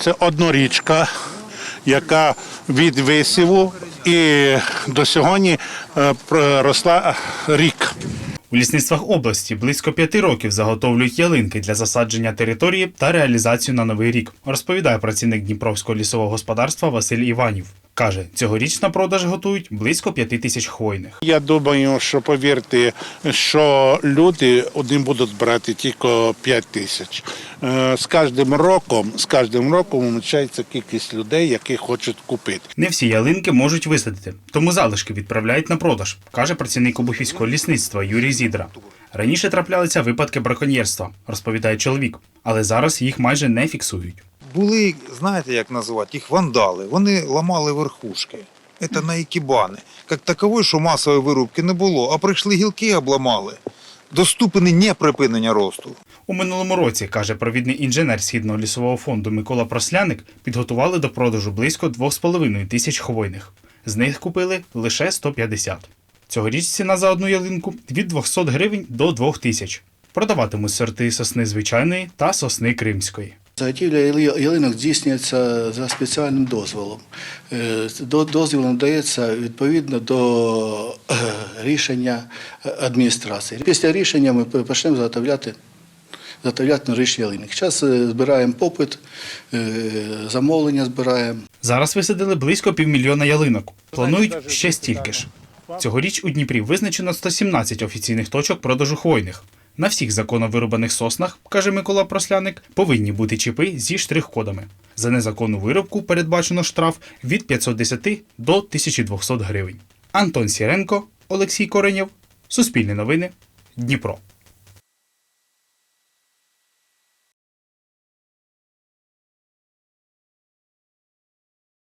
Це однорічка, яка від висіву і до сьогодні е, росла рік. У лісництвах області близько п'яти років заготовлюють ялинки для засадження території та реалізацію на новий рік, розповідає працівник Дніпровського лісового господарства Василь Іванів. Каже, цьогоріч на продаж готують близько п'яти тисяч хвойних. Я думаю, що повірте, що люди один будуть брати тільки 5 тисяч. Е, З кожним роком, з кожним роком вмічається кількість людей, які хочуть купити. Не всі ялинки можуть висадити, тому залишки відправляють на продаж, каже працівник обухівського лісництва Юрій Зідра. Раніше траплялися випадки браконьєрства, розповідає чоловік, але зараз їх майже не фіксують. Були, знаєте, як називати, їх вандали. Вони ламали верхушки. Це на екібани. Як такової, що масової вирубки не було, а прийшли гілки обламали. До ступені неприпинення росту. У минулому році, каже провідний інженер Східного лісового фонду Микола Просляник, підготували до продажу близько 2,5 тисяч хвойних. З них купили лише 150. Цьогоріч ціна за одну ялинку від 200 гривень до 2000. Продаватимуть сорти сосни звичайної та сосни кримської. Заготівля ялинок здійснюється за спеціальним дозволом. Е, Дозвіл надається відповідно до е, рішення е, адміністрації. Після рішення ми почнемо заготовляти, заготовляти новорічні ялинки. Зараз збираємо попит, замовлення збираємо. Зараз висадили близько півмільйона ялинок. Планують ще стільки ж. Цьогоріч у Дніпрі визначено 117 офіційних точок продажу хвойних. На всіх законно соснах, каже Микола Просляник, повинні бути чіпи зі штрих-кодами. За незаконну виробку передбачено штраф від 510 до 1200 гривень. Антон Сіренко, Олексій Коренєв, Суспільне новини, Дніпро.